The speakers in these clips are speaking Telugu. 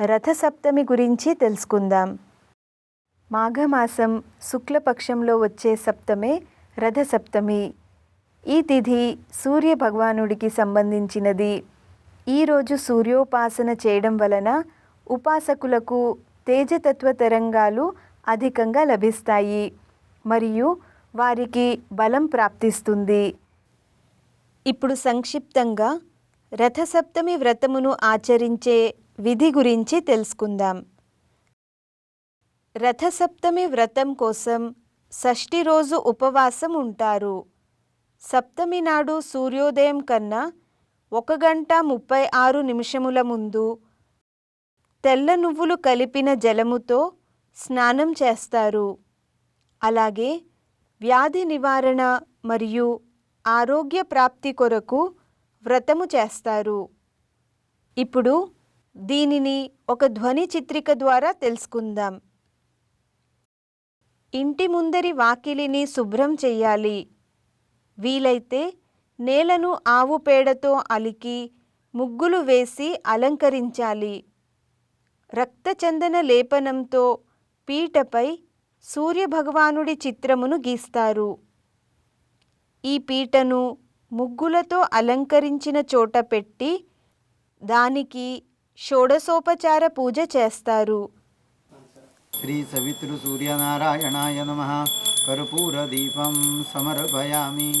రథసప్తమి గురించి తెలుసుకుందాం. మాఘమాసం శుక్లపక్షంలో వచ్చే సప్తమే రథసప్తమి. ఈ తిథి సూర్య భగవానుడికి సంబంధించినది. ఈరోజు సూర్యోపాసన చేయడం వలన ఉపాసకులకు తేజతత్వ తరంగాలు అధికంగా లభిస్తాయి. మరియు వారికి బలం ప్రాప్తిస్తుంది. ఇప్పుడు సంక్షిప్తంగా రథసప్తమి వ్రతమును ఆచరించే విధి గురించి తెలుసుకుందాం. రథసప్తమి వ్రతం కోసం షష్ఠి రోజు ఉపవాసం ఉంటారు. సప్తమి నాడు సూర్యోదయం కన్నా ఒక గంట ముప్పై ఆరు నిమిషముల ముందు తెల్ల నువ్వులు కలిపిన జలముతో స్నానం చేస్తారు. అలాగే వ్యాధి నివారణ మరియు ఆరోగ్య ప్రాప్తి కొరకు వ్రతము చేస్తారు. ఇప్పుడు దీనిని ఒక ధ్వని చిత్రిక ద్వారా తెలుసుకుందాం. ఇంటి ముందరి వాకిలిని శుభ్రం చెయ్యాలి వీలైతే నేలను ఆవు పేడతో అలికి ముగ్గులు వేసి అలంకరించాలి. రక్తచందన లేపనంతో పీటపై సూర్యభగవానుడి చిత్రమును గీస్తారు. ఈ పీటను ముగ్గులతో అలంకరించిన చోట పెట్టి దానికి షోడశోపచార పూజ చేస్తారు. శ్రీ సవితృ సూర్యనారాయణాయ నమ. కర్పూరదీపం సమర్పయామి.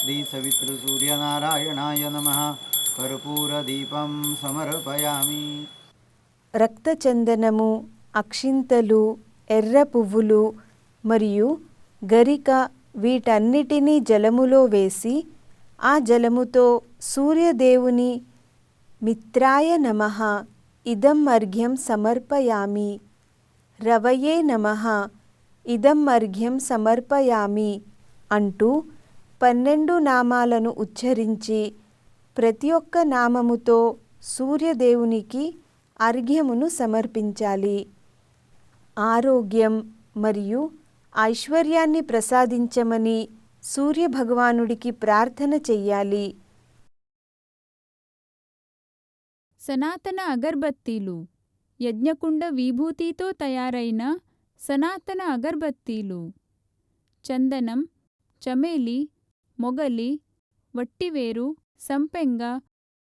శ్రీ సవితృ సూర్యనారాయణాయ నమ. కర్పూరదీపం సమర్పయామి. రక్తచందనము అక్షింతలు ఎర్ర పువ్వులు మరియు గరిక వీటన్నిటినీ జలములో వేసి ఆ జలముతో సూర్యదేవుని మిత్రాయ నమః. ఇదం అర్ఘ్యం సమర్పయామి. రవయే నమః. ఇదం అర్ఘ్యం సమర్పయామి. అంటూ పన్నెండు నామాలను ఉచ్చరించి ప్రతి ఒక్క నామముతో సూర్యదేవునికి అర్ఘ్యమును సమర్పించాలి. ఆరోగ్యం మరియు ఐశ్వర్యాన్ని ప్రసాదించమని సూర్యభగవానుడికి ప్రార్థన చెయ్యాలి. సనాతన అగర్బత్తీలు. యజ్ఞకుండ విభూతితో తయారైన సనాతన అగర్బత్తీలు. చందనం చమేలి మొగలి వట్టివేరు సంపెంగ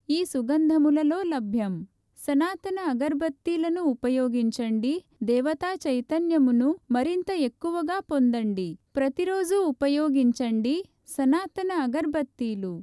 ఈ సుగంధములలో లభ్యం. సనాతన అగర్బత్తీలను ఉపయోగించండి దేవతా చైతన్యమును మరింత ఎక్కువగా పొందండి. ప్రతిరోజు ఉపయోగించండి సనాతన అగర్బత్తీలు.